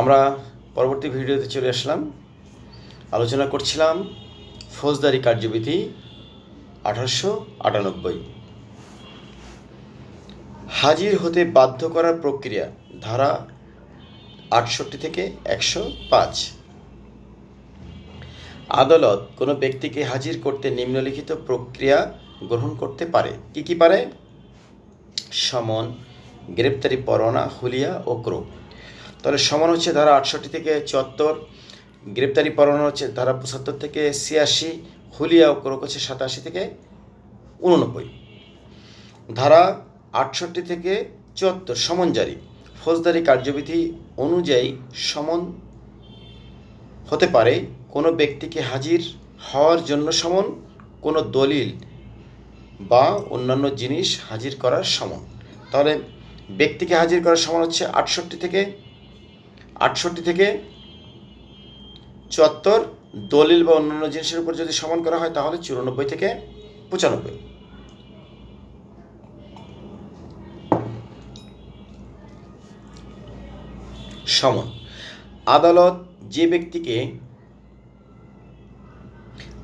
আমরা পরবর্তী ভিডিওতে চলে আসলাম। আলোচনা করছিলাম ফৌজদারি কার্যবিধি আঠারোশো আটানব্বই। হাজির হতে বাধ্য করার প্রক্রিয়া ধারা আটষট্টি থেকে একশো পাঁচ। আদালত কোনো ব্যক্তিকে হাজির করতে নিম্নলিখিত প্রক্রিয়া গ্রহণ করতে পারে। কি কি পারে? সমন, গ্রেপ্তারি পরোয়ানা, হুলিয়া ও ক্রোপ তাহলে সমান হচ্ছে ধারা আটষট্টি থেকে চুয়াত্তর, গ্রেপ্তারি পরোয়ানা হচ্ছে ধারা পঁচাত্তর থেকে ছিয়াশি, হুলিয়া ক্রোক হচ্ছে সাতাশি থেকে উননব্বই। ধারা আটষট্টি থেকে চুয়াত্তর, সমন জারি। ফৌজদারি কার্যবিধি অনুযায়ী সমন হতে পারে। কোনো ব্যক্তিকে হাজির হওয়ার জন্য সমন, কোনো দলিল বা অন্যান্য জিনিস হাজির করার সমন। তাহলে ব্যক্তিকে হাজির করার সমন হচ্ছে আটষট্টি থেকে আটষট্টি থেকে চুয়াত্তর দলিল বা অন্যান্য জিনিসের উপর যদি সমান করা হয়, তাহলে চুরানব্বই থেকে পঁচানব্বই। সমন। আদালত যে ব্যক্তিকে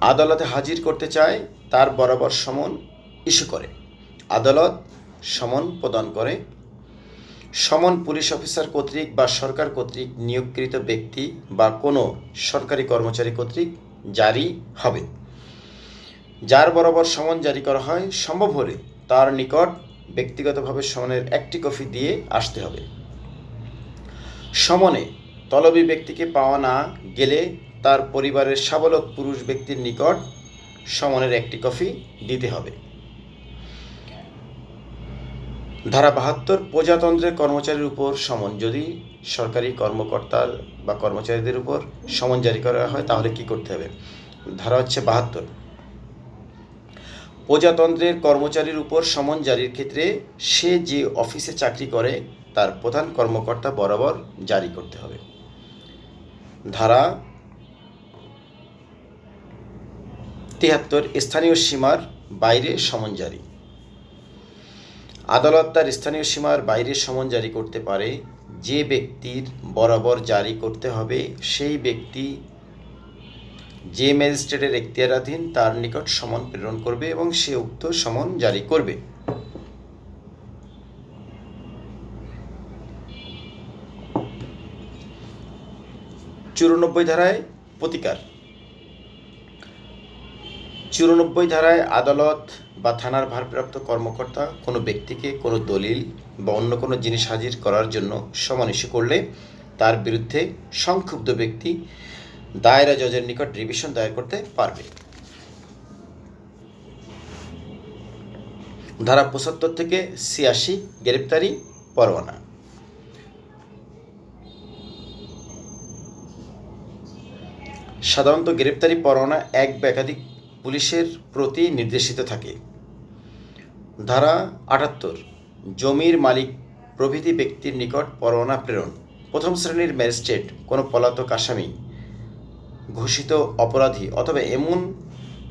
আদালতে হাজির করতে চায়, তার বরাবর সমন ইস্যু করে। আদালত সমন প্রদান করে সমন পুলিশ অফিসার কর্তৃক বা সরকার কর্তৃক নিয়োগকৃত ব্যক্তি বা কোনো সরকারি কর্মচারী কর্তৃক জারি হবে। যার বরাবর সমন জারি করা হয়, সম্ভব হলে তার নিকট ব্যক্তিগতভাবে সমনের একটি কপি দিয়ে আসতে হবে। সমনে তলবী ব্যক্তিকে পাওয়া না গেলে তার পরিবারের সাবলক পুরুষ ব্যক্তির নিকট সমনের একটি কপি দিতে হবে। ধারা বাহাত্তর প্রজাতন্ত্রের কর্মচারীর উপর সমন। যদি সরকারি কর্মকর্তার বা কর্মচারীদের উপর সমন জারি করা হয়, তাহলে কি করতে হবে? ধারা হচ্ছে বাহাত্তর। প্রজাতন্ত্রের কর্মচারীর উপর সমন জারির ক্ষেত্রে সে যে অফিসে চাকরি করে, তার প্রধান কর্মকর্তা বরাবর জারি করতে হবে। ধারা তিয়াত্তর স্থানীয় সীমার বাইরে সমন জারি। আদালত তার স্থানীয় সীমার বাইরে সমন জারি করতে পারে। যে ব্যক্তির বরাবর জারি করতে হবে, সেই ব্যক্তি যে ম্যাজিস্ট্রেটের এখতিয়ারাধীন, তার নিকট সমন প্রেরণ করবে এবং সে উক্ত সমন জারি করবে। চুরানব্বই ধারায় প্রতিকার। চুরানব্বই ধারায় আদালত বা থানার ভারপ্রাপ্ত কর্মকর্তা কোনো ব্যক্তিকে, কোনো দলিল বা অন্য কোনো জিনিস হাজির করার জন্য সমান ইস্যু করলে তার বিরুদ্ধে সংক্ষুব্ধ ব্যক্তি দায়রা জজের নিকট রিভিশন দায়ের করতে পারবে। ধারা পঁচাত্তর থেকে ছিয়াশি গ্রেপ্তারি পরোয়ানা। সাধারণত গ্রেপ্তারি পরোয়ানা এক বা একাধিক পুলিশের প্রতি নির্দেশিত থাকে। ধারা আটাত্তর, জমির মালিক প্রভৃতি ব্যক্তির নিকট পরোয়ানা প্রেরণ। প্রথম শ্রেণির ম্যাজিস্ট্রেট, কোনো পলাতক আসামি, ঘোষিত অপরাধী অথবা এমন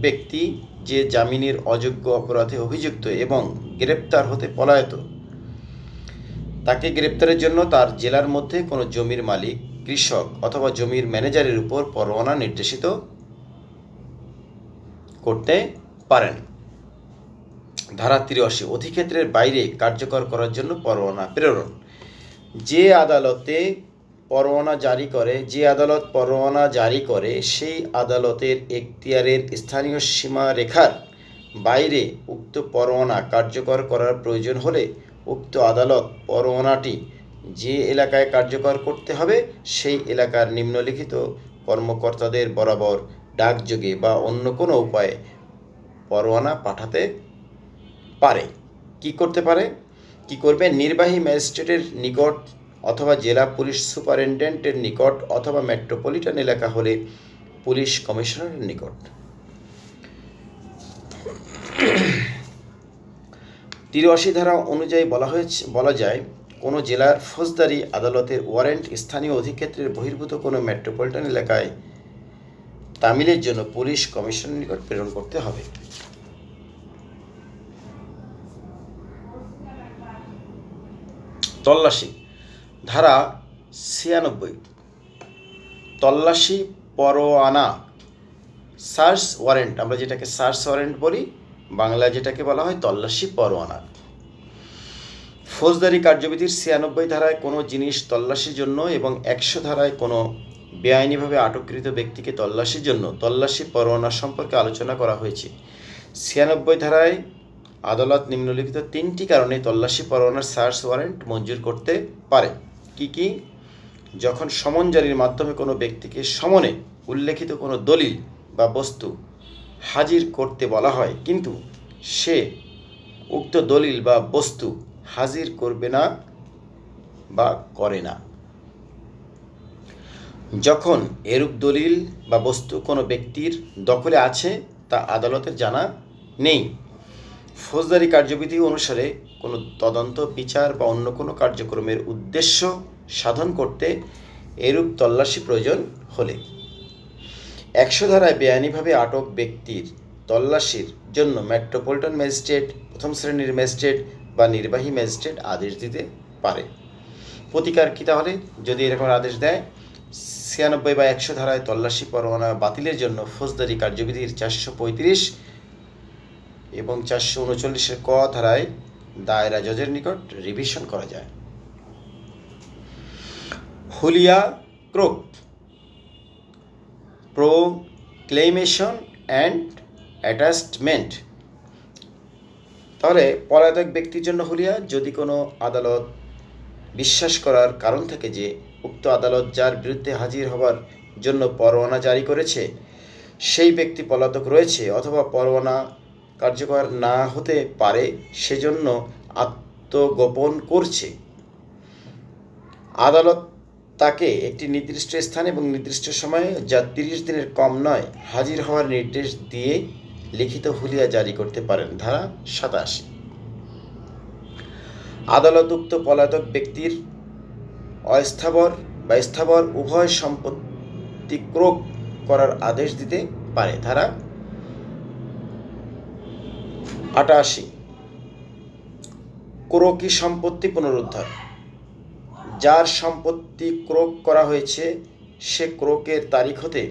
ব্যক্তি যে জামিনের অযোগ্য অপরাধে অভিযুক্ত এবং গ্রেপ্তার হতে পলায়ত। তাকে গ্রেপ্তারের জন্য তার জেলার মধ্যে কোনো জমির মালিক, কৃষক অথবা জমির ম্যানেজারের উপর পরোয়ানা নির্দেশিত করতে পারেন। ধারা তিরাশি, অধিক্ষেত্রের বাইরে কার্যকর করার জন্য পরোয়ানা, প্রেরণ। যে আদালতে পরোয়ানা জারি করে, যে আদালত পরোয়ানা জারি করে, সেই আদালতের এখতিয়ারের স্থানীয় সীমা রেখার বাইরে উক্ত পরোয়ানা কার্যকর করার প্রয়োজন হলে উক্ত আদালত পরোয়ানাটি যে এলাকায় কার্যকর করতে হবে, সেই এলাকার নিম্নলিখিত কর্মকর্তাদের বরাবর ডাকযোগে বা অন্য কোনো উপায়ে পরোয়ানা পাঠাতে পারে। কি করতে পারে? কি করবে? নির্বাহী ম্যাজিস্ট্রেটের নিকট অথবা জেলা পুলিশ সুপারিনটেন্ডেন্টের নিকট অথবা মেট্রোপলিটন এলাকা হলে পুলিশ কমিশনারের নিকট। তিরাশি ধারা অনুযায়ী বলা হয়েছে বলা যায়, কোনো জেলার ফৌজদারি আদালতের ওয়ারেন্ট স্থানীয় অধিক্ষেত্রের বহির্ভূত কোনো মেট্রোপলিটন এলাকায় তামিলের জন্য পুলিশ কমিশনের নিকট প্রেরণ করতে হবে। তল্লাশি। ধারা ছিয়ানব্বই। তল্লাশি পরোয়ানা, সার্চ ওয়ারেন্ট। আমরা যেটাকে সার্চ ওয়ারেন্ট বলি, বাংলায় যেটাকে বলা হয় তল্লাশি পরোয়ানা। ফৌজদারি কার্যবিধির ছিয়ানব্বই ধারায় কোনো জিনিস তল্লাশির জন্য এবং একশো ধারায় কোনো বেআইনিভাবে আটককৃত ব্যক্তিকে তল্লাশির জন্য তল্লাশি পরোয়ানা সম্পর্কে আলোচনা করা হয়েছে। ছিয়ানব্বই ধারায় আদালত নিম্নলিখিত তিনটি কারণে তল্লাশি পরোয়ানার সার্চ ওয়ারেন্ট মঞ্জুর করতে পারে। কি কি? যখন সমন জারির মাধ্যমে কোনো ব্যক্তিকে সমনে উল্লেখিত কোনো দলিল বা বস্তু হাজির করতে বলা হয়, কিন্তু সে উক্ত দলিল বা বস্তু হাজির করবে না বা করে না। যখন এরূপ দলিল বা বস্তু কোনো ব্যক্তির দখলে আছে, তা আদালতের জানা নেই। ফৌজদারি কার্যবিধি অনুসারে কোনো তদন্ত, বিচার বা অন্য কোনো কার্যক্রমের উদ্দেশ্য সাধন করতে এরূপ তল্লাশি প্রয়োজন হলে। একশো ধারায় বেআইনিভাবে আটক ব্যক্তির তল্লাশির জন্য মেট্রোপলিটন ম্যাজিস্ট্রেট, প্রথম শ্রেণির ম্যাজিস্ট্রেট বা নির্বাহী ম্যাজিস্ট্রেট আদেশ দিতে পারে। প্রতিকার কী তাহলে? যদি এরকম আদেশ দেয়, ছিয়ানব্বই বা একশো ধারায় তল্লাশি পরোয়ানা বাতিলের জন্য ফৌজদারি কার্যবিধির চারশো পঁয়ত্রিশ এবং চারশো উনচল্লিশের ক ধারায় দায়রা জজের নিকট রিভিশন করা যায়। হুলিয়া ক্রোক প্রোক্লেমেশন অ্যান্ড অ্যাটাচমেন্ট তাহলে পলাতক ব্যক্তির জন্য হুলিয়া, যদি কোনো আদালত বিশ্বাস করার কারণ থাকে যে উক্ত আদালত যার বিরুদ্ধে হাজির হবার জন্য পরোয়ানা জারি করেছে, সেই ব্যক্তি পলাতক রয়েছে অথবা পরোয়ানা কার্যকর না হতে পারে, সেজন্য আত্মগোপন করছে। আদালত তাকে একটি নির্দিষ্ট স্থান এবং নির্দিষ্ট সময়ে, যা তিরিশ দিনের কম নয়, হাজির হওয়ার নির্দেশ দিয়ে লিখিত হুলিয়া জারি করতে পারেন। ধারা সাতাশি। আদালত উক্ত পলাতক ব্যক্তির অস্থাবর বা স্থাবর উভয় সম্পত্তি ক্রোক করার আদেশ দিতে পারে। ধারা আটাশি। ক্রোকি সম্পত্তি পুনরুদ্ধার। যার সম্পত্তি ক্রোক করা হয়েছে, সে ক্রোকের তারিখ হতে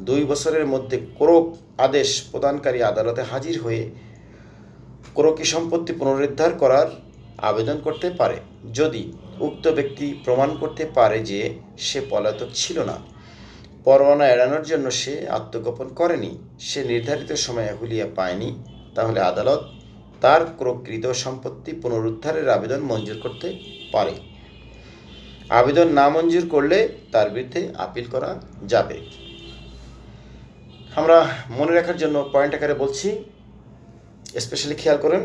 দুই বছরের মধ্যে ক্রোক আদেশ প্রদানকারী আদালতে হাজির হয়ে ক্রোকি সম্পত্তি পুনরুদ্ধার করার আবেদন করতে পারে। যদি উক্ত ব্যক্তি প্রমাণ করতে পারে যে সে পলাতক ছিল না, পরোয়ানা এড়ানোর জন্য সে আত্মগোপন করেনি। সে নির্ধারিত সময়ে হুলিয়া পায়নি। তাহলে আদালত তার ক্রোকৃত সম্পত্তি পুনরুদ্ধারের আবেদন মঞ্জুর করতে পারে। আবেদন না মঞ্জুর করলে তার বিরুদ্ধে আপিল করা যাবে। আমরা মনে রাখার জন্য পয়েন্ট আকারে বলছি, স্পেশালি খেয়াল করেন,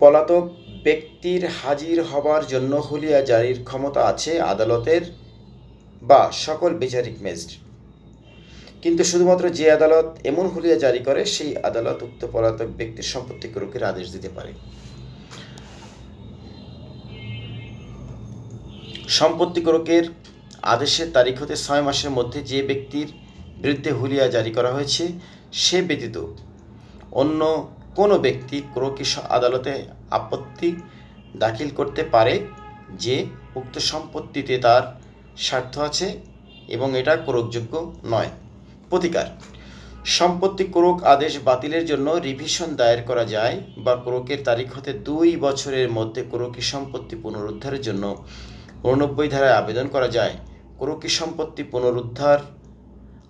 পলাতক ব্যক্তির হাজির হবার জন্য হুলিয়া জারির ক্ষমতা আছে আদালতের বা সকল বিচারিক ম্যাজিস্ট্রেট। কিন্তু শুধুমাত্র যে আদালত এমন হুলিয়া জারি করে, সেই আদালত উক্ত পলাতক ব্যক্তির সম্পত্তি ক্রোকের আদেশ দিতে পারে। সম্পত্তি ক্রোকের আদেশের তারিখ হতে ছয় মাসের মধ্যে যে ব্যক্তির বিরুদ্ধে হুলিয়া জারি করা হয়েছে, সে ব্যতীত অন্য কোনো ব্যক্তি ক্রোকি আদালতে আপত্তি দাখিল করতে পারে যে উক্ত সম্পত্তিতে তার স্বার্থ আছে এবং এটা ক্রোকযোগ্য নয়। প্রতিকার। সম্পত্তি ক্রোক আদেশ বাতিলের জন্য রিভিশন দায়ের করা যায় বা ক্রোকের তারিখ হতে দুই বছরের মধ্যে ক্রোকি সম্পত্তি পুনরুদ্ধারের জন্য উননব্বই ধারায় আবেদন করা যায়। ক্রোকি সম্পত্তি পুনরুদ্ধার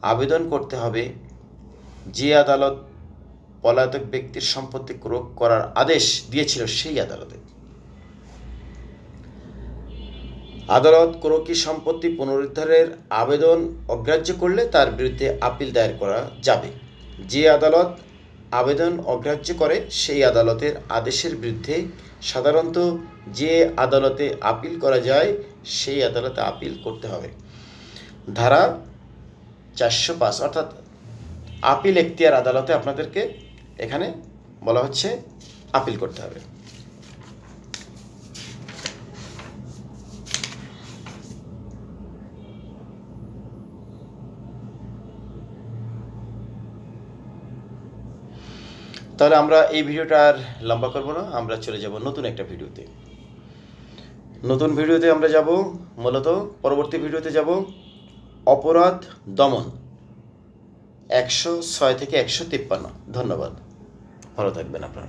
আবেদন করতে হবে। যে আদালত পলাতক ব্যক্তির সম্পত্তি ক্রোক করার আদেশ দিয়েছিল সেই আদালতে। আদালত ক্রোকি সম্পত্তি পুনরুদ্ধারের আবেদন অগ্রাহ্য করলে তার বিরুদ্ধে আপিল দায়ের করা যাবে? যে আদালত আবেদন অগ্রাহ্য করে, সেই আদালতের আদেশের বিরুদ্ধে সাধারণত যে আদালতে আপিল করা যায়, সেই আদালতে আপিল করতে হবে। ধারা চারশো পাঁচ, অর্থাৎ আপিল এখতিয়ার আদালতে আপনাদেরকে এখানে বলা হচ্ছে আপিল করতে হবে। তাহলে আমরা এই ভিডিওটা আর লম্বা করব না, আমরা চলে যাব নতুন একটা ভিডিওতে। নতুন ভিডিওতে আমরা যাব মূলত পরবর্তী ভিডিওতে যাব অপরাধ দমন, একশো ছয় থেকে একশো তিপ্পান্ন। ধন্যবাদ। ভালো থাকবেন আপনারা।